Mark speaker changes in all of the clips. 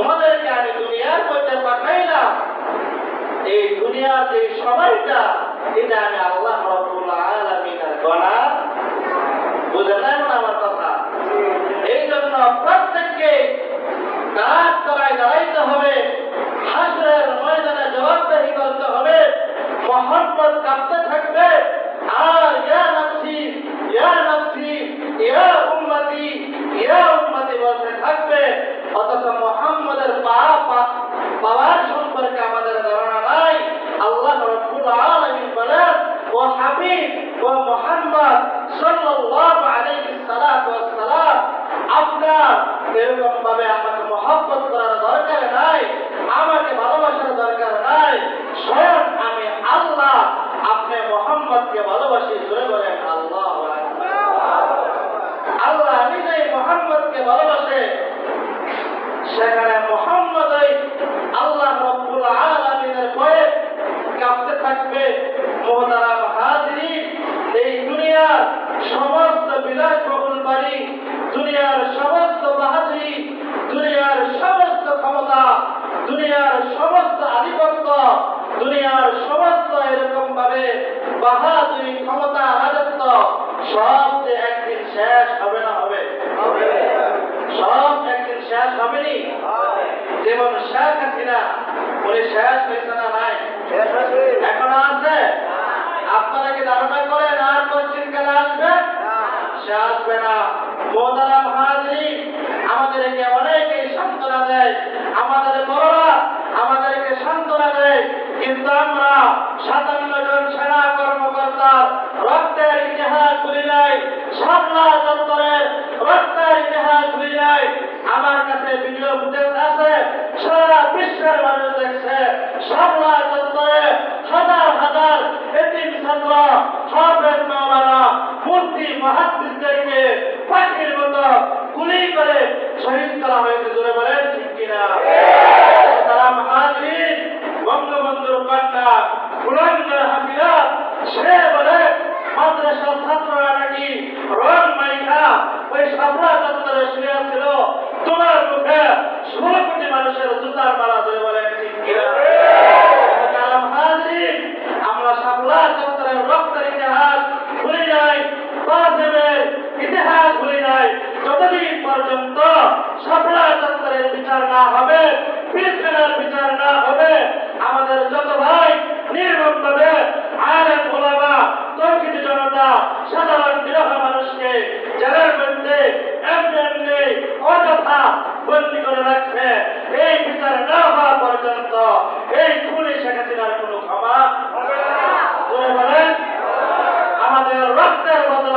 Speaker 1: তোমাদেরকে আমি দুনিয়ার মধ্যে পাঠাইলাম। এই দুনিয়ার যে সময়টা, এটা আমি আল্লাহ না আমার কথা? এই জন্য প্রত্যেককে দাঁড়াইতে হবে, হাসরের ময়দানে জবাবদাহি করতে হবে মোহাম্মদ কাঁপতে থাকবে। আর ইয়া নফসি ইয়া নফসি, ইয়া উম্মতি ইয়া উম্মতি বলতে থাকবে অথচ মোহাম্মদের পা পা- পাওয়ার সম্পর্কে আমাদের ধারণা নাই। আল্লাহ রব্বুল আলামিন বলেন, ও হাবিব, ও মোহাম্মদ, সাল্লাল্লাহু আলাইহি সাল্লাতু ওয়াস সালাম আপনার এরকম ভাবে আমাকে মহব্বত করার দরকার নাই আমাকে ভালোবাসার দরকার নাই স্বয়ং আমি আল্লাহ আপনি মোহাম্মদকে ভালোবাসি জুড়ে বলেন আল্লাহ আল্লাহ নিজেই মোহাম্মদকে ভালোবাসে সেখানে মোহাম্মদ আল্লাহ রব্বুল আলামিনের ভয়ে কাঁপতে থাকবে। মোহতারাম হাজিরিন এই দুনিয়ার সমস্ত বিলাসবহুল বাড়ি দুনিয়ার সমস্ত বাহাদুরি দুনিয়ার সমস্ত ক্ষমতা দুনিয়ার সমস্ত আধিপত্য দুনিয়ার সমস্ত এরকম ভাবে বাহাদুরি ক্ষমতা রাজত্ব সব যে একদিন শেষ হবে না হবে? সব একদিন শেষ হবেনি? যেমন শেখ হাসিনা উনি শেষ হয়েছে না নাই? এখনও আছে? আপনারা কি ধারণা করেন আর কোশ্চিন কালে আসবে? সে আসবে না। মোহতারাম হাজির আমাদেরকে অনেকেই সান্ত্বনা দেয়। আমাদের বড়রা আমাদেরকে সান্ত্বনা দেয়। কিন্তু আমরা সাতান্ন জন সেনা কর্মকর্তার রক্তের ইতিহাস ভুলি নাই। সামলা দপ্তরের রক্তের ইতিহাস ভুলি নাই। আমার কাছে ভিডিও ফুটেজ আছে সারা বিশ্বের মানুষ দেখছে সামলা দপ্তরে হাজার হাজার ছাত্র হাফেজ মাওলানা মূর্তি মহাদ্দিসদেরকে পাখির মতো গুলি করে শহীদ করা হয়েছে, জোরে বলেন, ঠিক কিনা? তারা মহাজীন বঙ্গবন্ধুর কন্যা বুলন্দের হাসিনা সে বলে, মাদ্রাসার ছাত্ররা নাকি রং মাইখা, ওই সাপড়া চত্বরে শুয়ে ছিল তোমার মুখে ষোলো কোটি মানুষের জুতার মারা ধরে বলেন, ঠিক কিনা তারা মহাজীন আমরা সাপড়া চত্বরের রক্তের ইতিহাস ভুলে যাই পাঁচের ইতিহাস ভুলে যাই যতদিন পর্যন্ত সাপড়া চত্বরের বিচার না হবে পিছনের বিচার না হবে, আমাদের যত ভাই নির্মমভাবে আলেম ওলামা তৌকিত জনতা, সাধারণ বিরহ মানুষকে জেলের মধ্যে এমনি এমনি অযথা বন্দি করে রাখছে, এই বিচার না হওয়া পর্যন্ত এই খুনি শেখ কোনো ক্ষমা করে বলেন আমাদের রক্তের বদল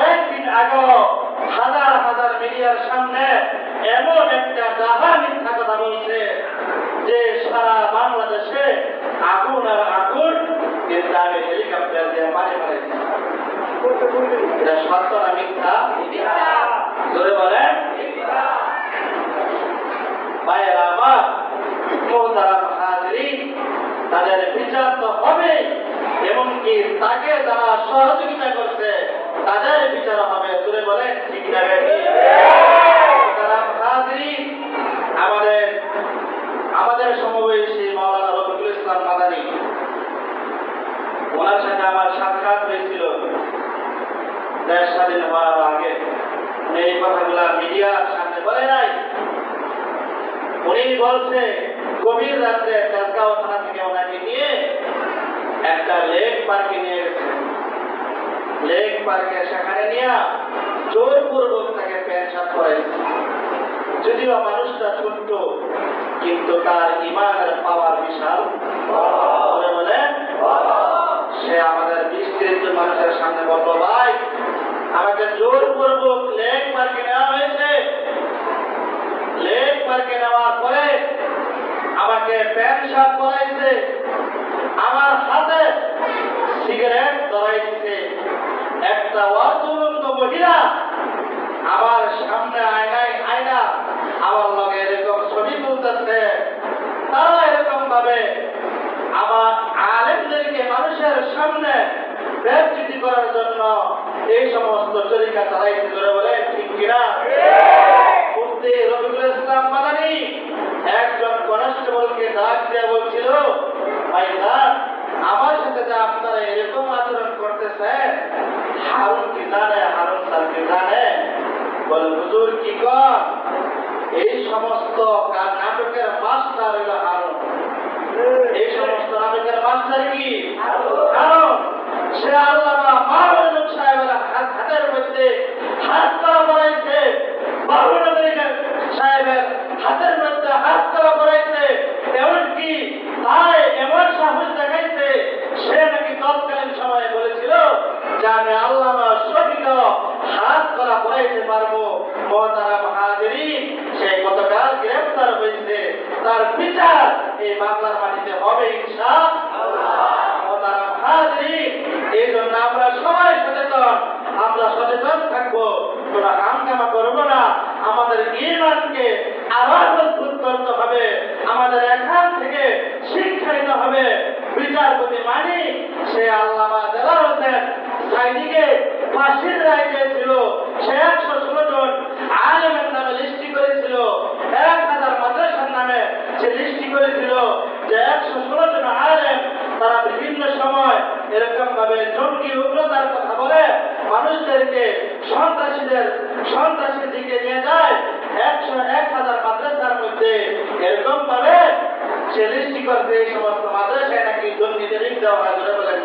Speaker 1: কয়েকদিন আগেও হাজার হাজার মিডিয়ার সামনে এমন একটা ডাহা মিথ্যা কথা বলছে যে সারা বাংলাদেশে আগুন আর আগুন কিন্তু আমি হেলিকপ্টার দিয়ে পানি মারেছি এটা মিথ্যা? ধরে বলেন। তাদের বিচার তো হবে এমনকি তাকে তারা সহযোগিতা করছে তাদের বিচার হবে তুলে বলে ঠিক হাজরিন আমাদের সমবয়সী মাওলানা রফিকুল ইসলাম মাদানী। ওনার সাথে আমার সাক্ষাৎ হয়েছিল দেশ স্বাধীন হওয়ার আগে। এই কথাগুলা মিডিয়ার সামনে বলে নাই। উনি বলছে, গভীর রাত্রে তেজগাঁও থানা থেকে ওনাকে নিয়ে একটা লেক পার্কে নিয়ে লেক পার্কে সেখানে নিয়ে জোরপূর্বক তাকে পেনশন করাইছে যদিও মানুষটা ছোট্ট, কিন্তু তার ইমানের পাওয়ার বিশাল। বলে সে আমাদের বিস্তৃত মানুষের সামনে বলল, ভাই, আমাকে জোরপূর্বক লেক পার্কে নেওয়া হয়েছে। লেক পার্কে নেওয়ার পরে প্যান্ট শার্ট পরাইছে আমার হাতে সিগারেট ধরাইছে। একটা অতুলন্ত মহিলা আমার সামনে আয়নায় আয়না আমার লগে এরকম ছবি তুলতেছে। তারা এরকম ভাবে আমার আলেমদেরকে মানুষের সামনে ব্যবচিতি করার জন্য এই সমস্ত তরিকা চালাইছে ধরে বলে ঠিক কিনা? মুফতি রবিউল ইসলাম মাদানি একজন কনস্টেবলকে ডাক দিয়ে বলছিল ভাইজান আমার সাথে যে আপনারা এরকম আচরণ করতেছেন, হারুন কি জানে, হারুন স্যার কি জানে? বলে, হুজুর, কি কর এই সমস্ত নাটকের মাস্টার হইল হারুন। এই সমস্ত নাটকের মাস্টার কি? কারণ সে আল্লামা মাহমুদ সাহেবের হাত- হাতের মধ্যে হাত করা পড়াইছে মাহমুদ সাহেবের হাতের মধ্যে হাত করা পড়াইছে এমনকি তাই এমন সাহস দেখাইছে সে নাকি তৎকালীন সময়ে বলেছিল যে আমি আল্লামা শহীদ হাত করা পড়াইতে পারব মহতারা মহাদেরী সে গতকাল গ্রেফতার হয়েছে তার বিচার এই বাংলার মাটিতে হবে ইনশা মহতারা মহাদেরী এই জন্য আমরা সবাই সচেতন আমরা সচেতন থাকব কোন হামকামা করব না আমাদের ইমানকে আবার মজবুত করতে হবে আমাদের এখান থেকে শিক্ষা নিতে হবে বিচারপতি মানি সে আল্লামা রায় দিয়েছিল। সে একশো ষোলো জন নামে লিস্টি করেছিল। এক হাজার মাদ্রাসার নামে সে লিস্টি করেছিল যে একশো ষোলো জন আলেম তারা বিভিন্ন সময় এরকম ভাবে জঙ্গি উগ্রতার কথা বলে মানুষদেরকে সন্ত্রাসীদের সন্ত্রাসীর দিকে নিয়ে যায়। একশো এক হাজার মাদ্রাসার মধ্যে এরকম ভাবে করছে এই সমস্ত মাদ্রাসায়? নাকি লিখ দেওয়া হয়? ধরে বলেন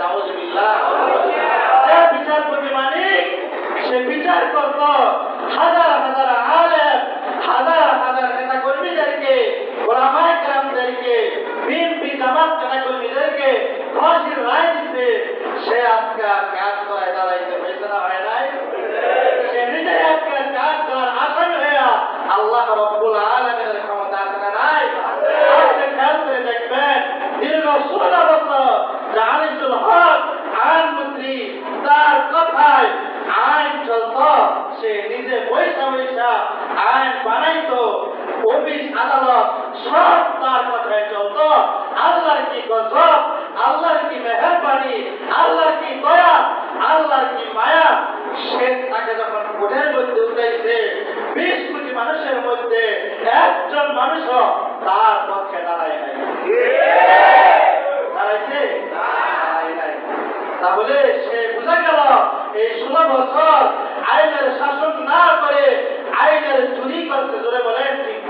Speaker 1: সে বিচারপতি মানিক সে বিচার করত হাজার হাজার আলেম, হাজার হাজার নেতা কর্মীদেরকে ওলামায় গ্রামদেরকে বিএনপি জামাত নেতা কর্মীদেরকে ফাঁসির রায় দিতে সে আজকে কাজ করায় দাঁড়াইতে হয়েছে না, হয় নাই সে নিজে আজকে কাজ করার আসামি হইয়া আল্লাহ রব্বুল আলমের ক্ষমতা আছে না নাই আপনি খেয়াল করে দেখবেন দীর্ঘ ষোলো বছর জাহানিসুল হক আইনমন্ত্রী তার কথায় আইন চলত সে নিজে পয়সা পয়সা আইন বানাইতো অফিস আদালত সব তার কথায় চলত। আল্লাহর কি গজব, আল্লাহর কি মেহরবানি, আল্লাহর কি দয়া, আল্লাহর কি মায়া, সে তাকে যখন কোঠের মধ্যে উঠাইছে, বিশ কোটি মানুষের মধ্যে একজন মানুষও তার পক্ষে দাঁড়ায় নাই। দাঁড়াইছে। তাহলে সে বোঝা গেল, এই ষোলো বছর আইনের শাসন না করে আইনের চুরি করতে ধরে বলেন।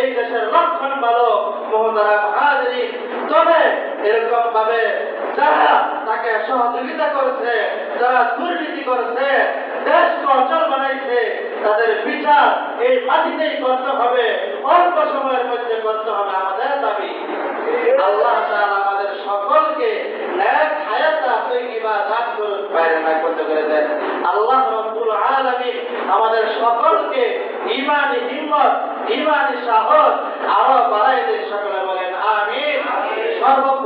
Speaker 1: এই দেশের লক্ষণ ভালো মহতারা হাজরি। তবে এরকম ভাবে যারা তাকে সহযোগিতা করেছে, যারা দুর্নীতি করেছে, দেশ অচল তাদের বিচার এই মাটিতেই করতে হবে। অল্প সময়ের মধ্যে করতে হবে আমাদের দাবি। আল্লাহ আমাদের সকলকে আমাদের সকলকে ইমানি হিম্মত ইমানি সাহস, আরও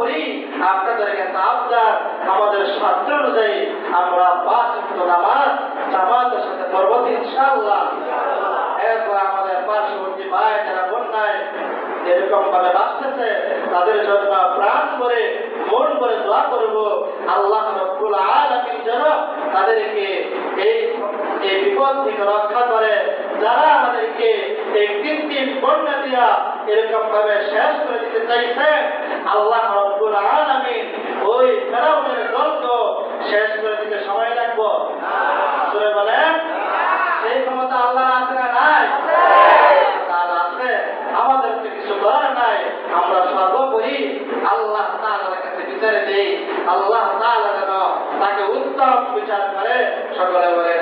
Speaker 1: সর্বোপরি আপনাদের কাছে আবদার আমাদের শর্ত অনুযায়ী আমরা পাঁচ নামাজ, জামাতের সাথে পরবর্তী ইনশাআল্লাহ। এরপর আমাদের পার্শ্ববর্তী ভাই যারা বন্যায় এরকম ভাবে বাঁচতেছে, তাদের জন্য প্রাণ করে মন করে দোয়া করব। আল্লাহ রব্বুল আলামিন যেন তাদেরকে এই এই বিপদ থেকে রক্ষা করে। যারা আমাদেরকে এই কৃত্রিম বন্যা দিয়া এরকম ভাবে শেষ করে দিতে আল্লাহ রব্বুল আলামিন, ওই ফেরাউনের শেষ করে দিতে সময় বলেন, সেই ক্ষমতা আল্লাহর আছে না নাই? আছে আমাদের তো কিছু করার নাই। আমরা সর্বোপরি আল্লাহ তাআলার কাছে বিচারে দেই। আল্লাহ তাআলা যেন তাকে উত্তম বিচার করে, সকলে বলেন